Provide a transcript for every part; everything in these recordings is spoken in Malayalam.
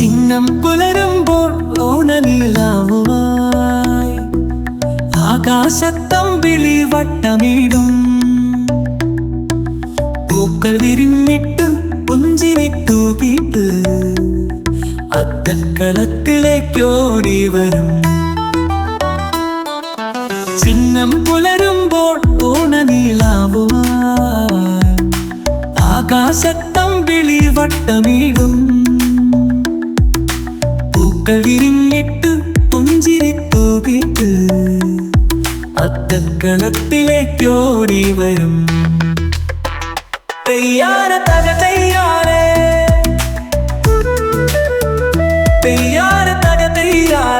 ചിഹ്നം പുലരുമ്പോൾ ഓണനിലാവുമായി ആകാശത്തമ്പിളി വട്ടമിടും പൂക്കൾ വിരിഞ്ഞിട്ട് പുഞ്ചിരിട്ടു വീട്ട് അത്തക്കളത്തിലേക്കോടി വരും ചിഹ്നം പുലരുമ്പോൾ ഓണനീലാവുമായി ആകാശത്തമ്പിളി വട്ടമിടും പൂക്കൾ വിരിഞ്ഞിട്ട് പുഞ്ചിരിട്ടു വീട്ട് അത്തക്കളത്തിലേക്കോടി വരും. തെയ്യാര തക തെയ്യാറേ. തെയ്യാര തക തെയ്യാറേ.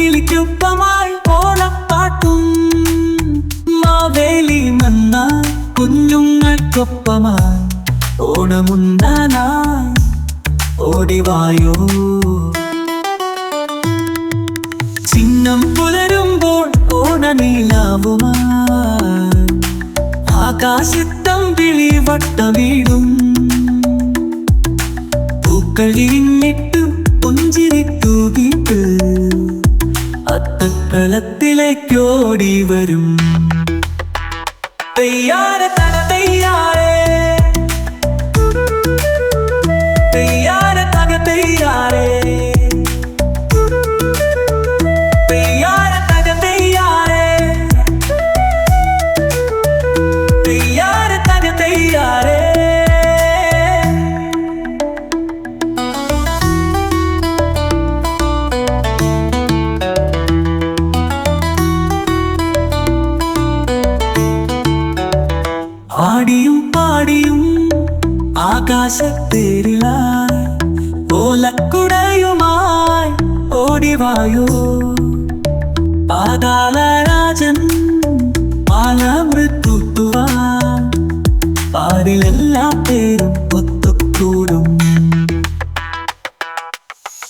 പൂവിളിക്കൊപ്പമായി ഓണപ്പാട്ടും മാവേലി നന്ന കുഞ്ഞുങ്ങൾക്കൊപ്പമായി ഓണമുണ്ടാന. ഓടിവായോ ചിഹ്നം പുലരുമ്പോൾ ഓണനീലാവുമായി വിളി വട്ട വീടും. പൂക്കളിട്ട് പുഞ്ചിരി വീട്ട് അത്തക്കളത്തിലേക്കോടി വരും. തെയ്യാര തന തെയ്യാറേ. ആകാശത്തേരിലായി ഓലക്കുടയുമായി ഓടിവായോ പാതാളരാജൻ പാലമൃത്തുവാൻ പാടിലെല്ലാ പേരും ഒത്തുകൂടും.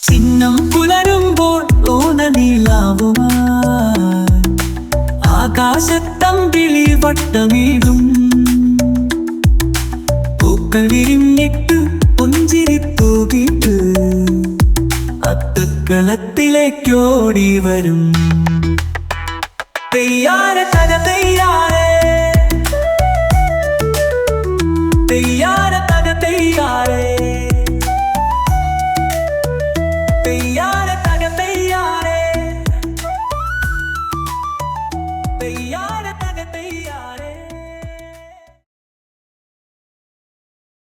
ചിഹ്നം പുലരുമ്പോൾ ഓണനീലാവുമായി ആകാശത്തമ്പിളി വട്ടമിടും. പൂക്കൾ വിരിഞ്ഞിട്ട് പുഞ്ചിരി തൂകിട്ട് അത്തക്കളത്തിലേക്കോടി വരും. തെയ്യാര തെയ്യാര